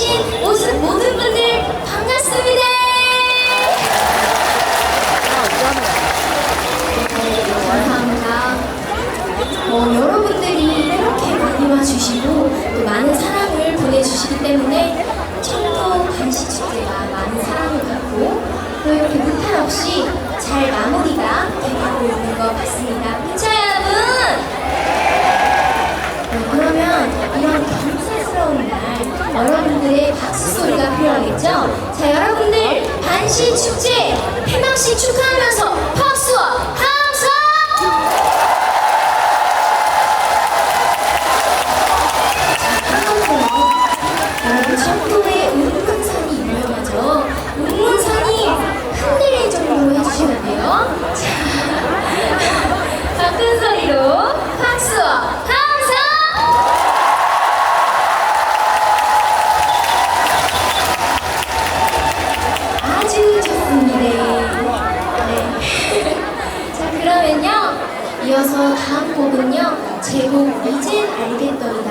와주신 모든, 모든 분들 반갑습니다. 감사합니다. 어, 여러분들이 이렇게 많이 와주시고 또 많은 사랑을 보내주시기 때문에 청도 간식 축제가 많은 사랑을 받고 또 이렇게 무탈 없이 잘 마무리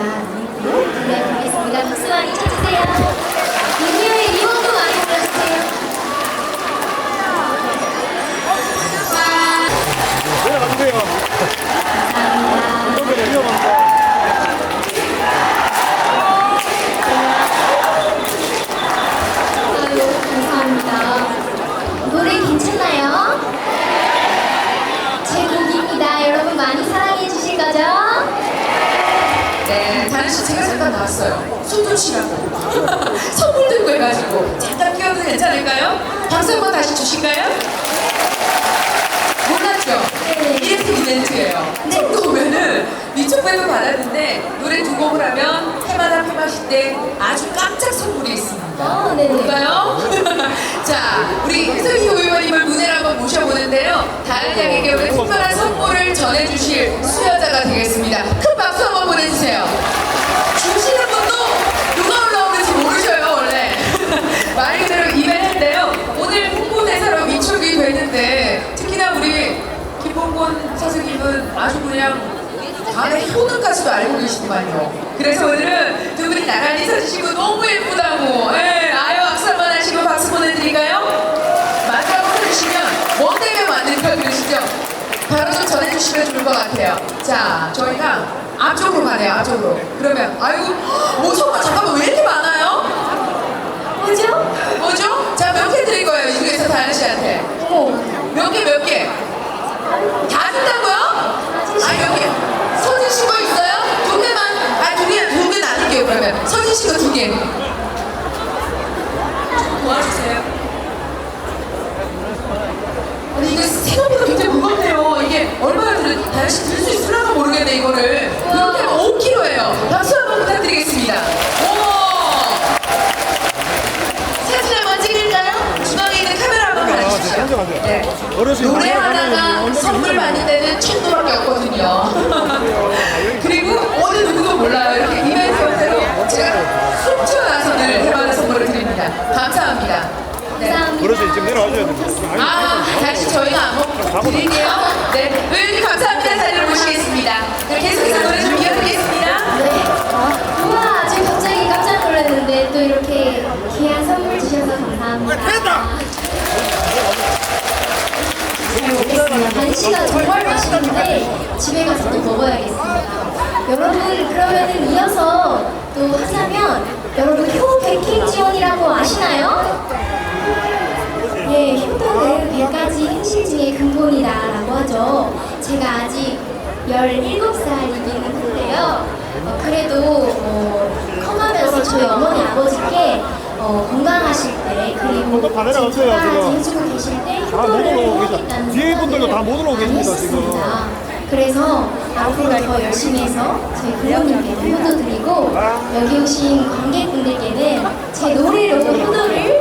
알겠더이다. 들려드리겠습니다. 박수 많이 쳐주세요. 나왔어요. 숨좀 쉬라고. 선물 들고 해가지고 잠깐 끼워도 괜찮을까요? 박수 한번 다시 주실까요? 몰랐죠? 네. 이래서 이벤트예요. 정도 오면은 미촉백을 받았는데 노래 두 곡을 하면 해마다 폐마실 때 아주 깜짝 선물이 있습니다. 아, 네네. 볼까요? 자, 우리 혜성이 의원님을 무대로 한번 모셔보는데요. 다른 양에게 오늘 특별한 선물을 전해주실 수여자가 되겠습니다. 큰 선생님은 아주 그냥 다음에 효능까지도 알고 계시구만요. 그래서 오늘은 두 분이 나란히 서주시고 너무 예쁘다고. 예, 아유, 박수 한번 하시고 박수 보내드릴까요? 마지막으로 뭐 때문에 왔는가 그러시죠? 바로 좀 전해주시면 좋을 것 같아요. 자, 저희가 앞쪽으로 가네요, 앞쪽으로. 그러면, 아이고, 뭐 정말 잠깐만 왜 이렇게 많아요? 뭐죠? 뭐죠? 자, 몇 개 드릴 거예요, 이 중에서 다현 씨한테. 어머, 몇 개, 몇 개? 다 아니, 몇 개? 서진 씨거 있어요? 두 개만, 아니, 두 개, 두개 나눌게요, 그러면. 서진 씨거 두 개. 도와주세요. 아니, 이게 생각보다 굉장히 무겁네요. 이게 얼마나 들, 다현 씨 들 수 있을려나 모르겠네, 이거를. 이렇게 하면 5kg예요. 박수 한번 부탁드리겠습니다. 어 가세요. 네. 어르신 노래하다가 선물 받는 데는 천도밖에 없거든요. 그리고 어느 누구도 몰라요. 이렇게 이벤트 형태로 제가 숨튀어나서 늘 해마다 선물을 드립니다. 감사합니다. 네. 감사합니다. 어르신 지금 내려와줘야 됩니다. 아, 다시 저희가 안먹 드릴게요. 네. 의원님 감사합니다. 자리를 모시겠습니다. 네, 계속해서 노래 좀 이어드리겠습니다. 간식가 정말 맛있는데 집에 가서 또 먹어야겠습니다. 여러분 그러면은 이어서 또 하자면 여러분 효 백행 지원이라고 아시나요? 네, 효도는 100가지 행실 중에 근본이다라고 하죠. 제가 아직 17살이기는 한데요. 어, 그래도 어, 커가면서 저희 어머니 아버지께 어, 건강하실 때 그리고 다 내려가세요, 제가까지 지금. 해주고 계실 때 다못 효도를 올라오고 계셔. 해야겠다는 뒤에 분들도 다못 올라오고 계십니다, 지금. 했었습니다. 그래서 앞으로 더 열심히 해서 저희 부모님께 효도 드리고 여기 오신 관객분들께는 제 노래로 효도를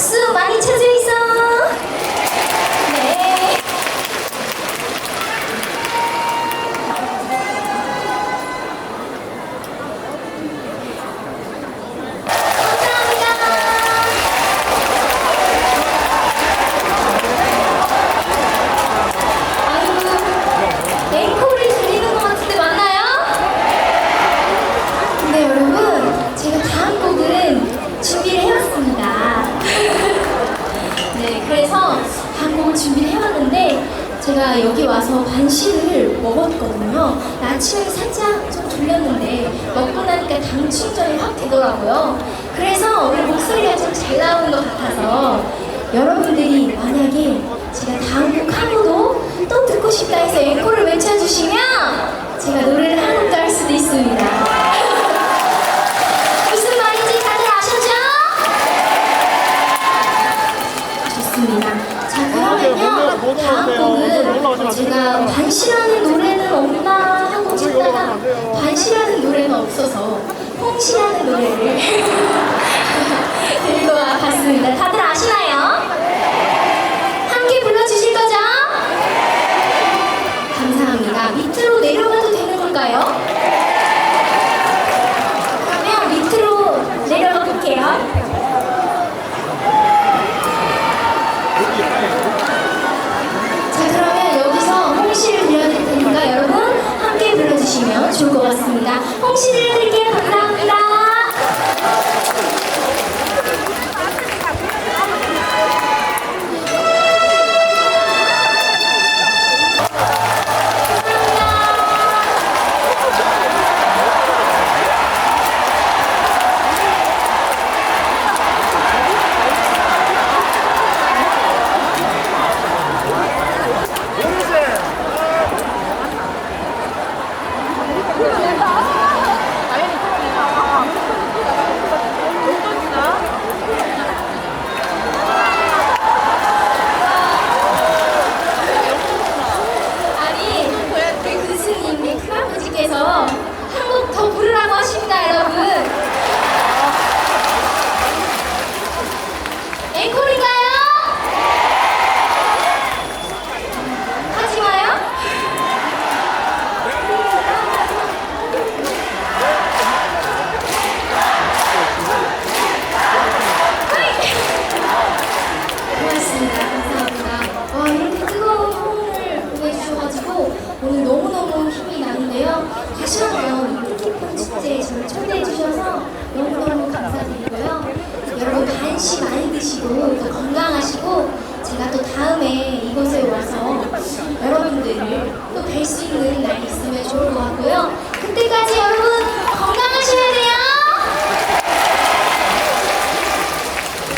박수 많이 쳐주이소. 네. 감사합니다. 아유, 앵콜이 들리는 것 같은데 맞나요? 근데 여러분, 제가 다음 곡은 준비를 해왔습니다. 네, 그래서 다음 곡을 준비를 해왔는데 제가 여기 와서 반신을 먹었거든요. 아침에 살짝 좀 졸렸는데 먹고 나니까 당 충전이 확 되더라고요. 그래서 오늘 목소리가 좀 잘 나오는 것 같아서 여러분들이 만약에 제가 다음 곡 하고도 또 듣고 싶다 해서 앵콜을 외쳐주시면 제가 노래를 한 곡도 할 수도 있습니다. 분들을 또 뵐 수 있는 날이 있으면 좋을 것 같고요. 그때까지 여러분 건강하셔야 돼요.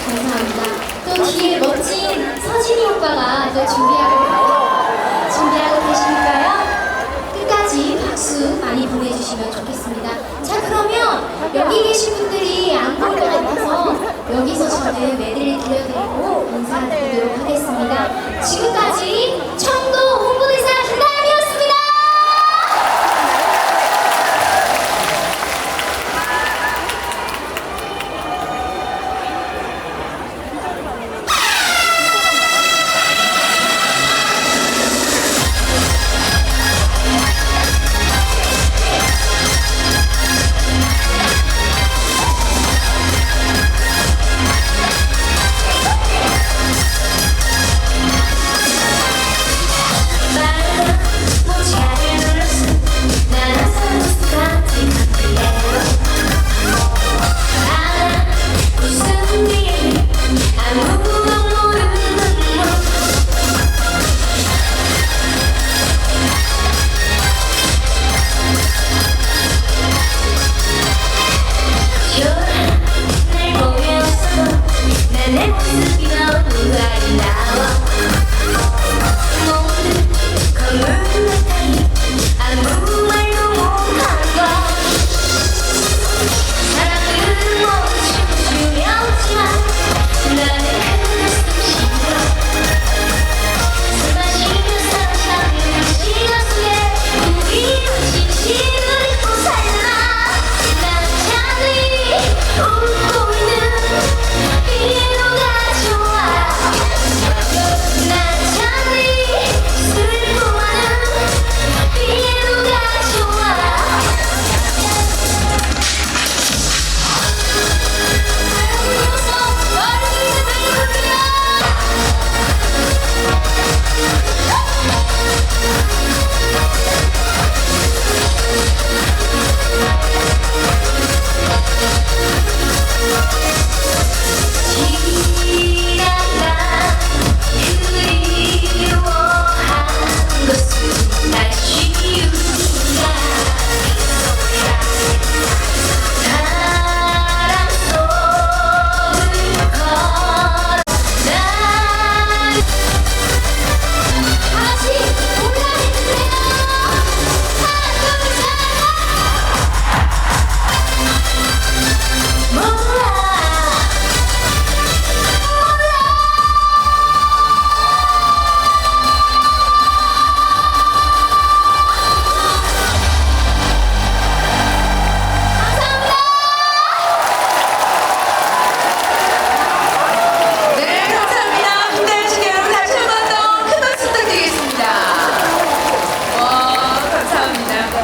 감사합니다. 또 뒤에 멋진 서진이 오빠가 또 준비하고 준비하고 계시니까요. 끝까지 박수 많이 보내주시면 좋겠습니다. 자 그러면 여기 계신 분들이 안본것 같아서 여기서 저는 메들리 들려드리고 인사드리도록 하겠습니다. 지금까지